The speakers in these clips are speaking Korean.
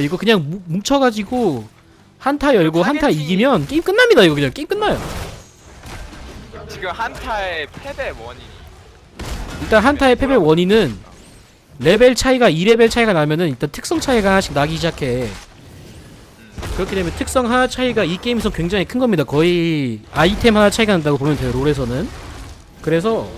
이거 그냥 뭉- 뭉쳐가지고 한타 열고 한타. 이기면 게임 끝납니다. 이거 그냥 게임 끝나요. 지금 한타의 패배 원인이. 일단 한타의 패배 원인은 레벨 차이가 2레벨 차이가 나면은 일단 특성 차이가 하나씩 나기 시작해. 그렇게 되면 특성 하나 차이가 이 게임에서 굉장히 큰 겁니다. 거의 아이템 하나 차이가 난다고 보면 돼요 롤에서는. 그래서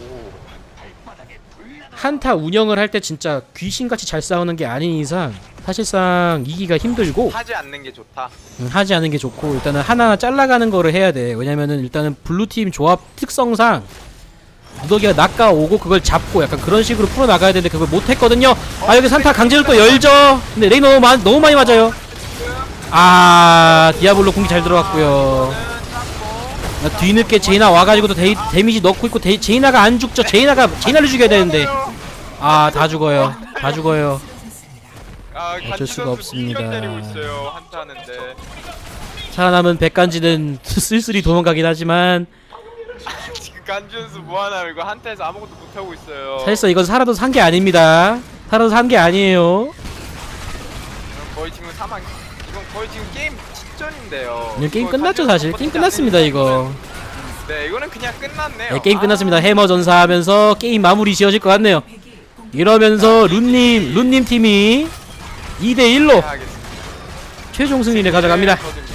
한타 운영을 할 때 진짜 귀신같이 잘 싸우는 게 아닌 이상 사실상 이기가 힘들고 하지 않는 게 좋다. 음, 하지 않은 게 좋고 일단은 하나하나 잘라가는 거를 해야 돼. 왜냐면은 일단은 블루팀 조합 특성상 무더기가 낚아오고 그걸 잡고 약간 그런 식으로 풀어나가야 되는데 그걸 못했거든요. 아 여기 산타 강제로 또 열죠. 근데 레이 너무, 많, 너무 많이 맞아요. 아 디아블로 공기 잘 들어갔고요. 아, 뒤늦게 제이나 와가지고 또 데이, 데미지 넣고 있고 데이, 제이나가 안 죽죠. 제이나가 제이나를 죽여야 되는데. 아 다 죽어요. 다 죽어요 아, 어쩔 수가 없습니다. 미니언 때리고 있어요. 한타 하는데. 살아남은 백간지는 쓸쓸히 도망가긴 하지만 지금 간지 선수 뭐하나 이거 한타에서 아무것도 못 하고 있어요. 사실상 이건 살아도 산 게 아닙니다. 살아도 산 게 아니에요. 이건 거의 지금 사망. 이건 거의 지금 게임 직전인데요. 이거 게임 이거 끝났죠 사실. 게임 끝났습니다 이거. 네, 이거는 그냥 끝났네요. 네, 게임 아, 끝났습니다. 해머 전사하면서 게임 마무리 지어질 것 같네요. 이러면서 룬님 룬님 팀이 2대 1로 하겠습니다. 최종 승리를 가져갑니다. 네,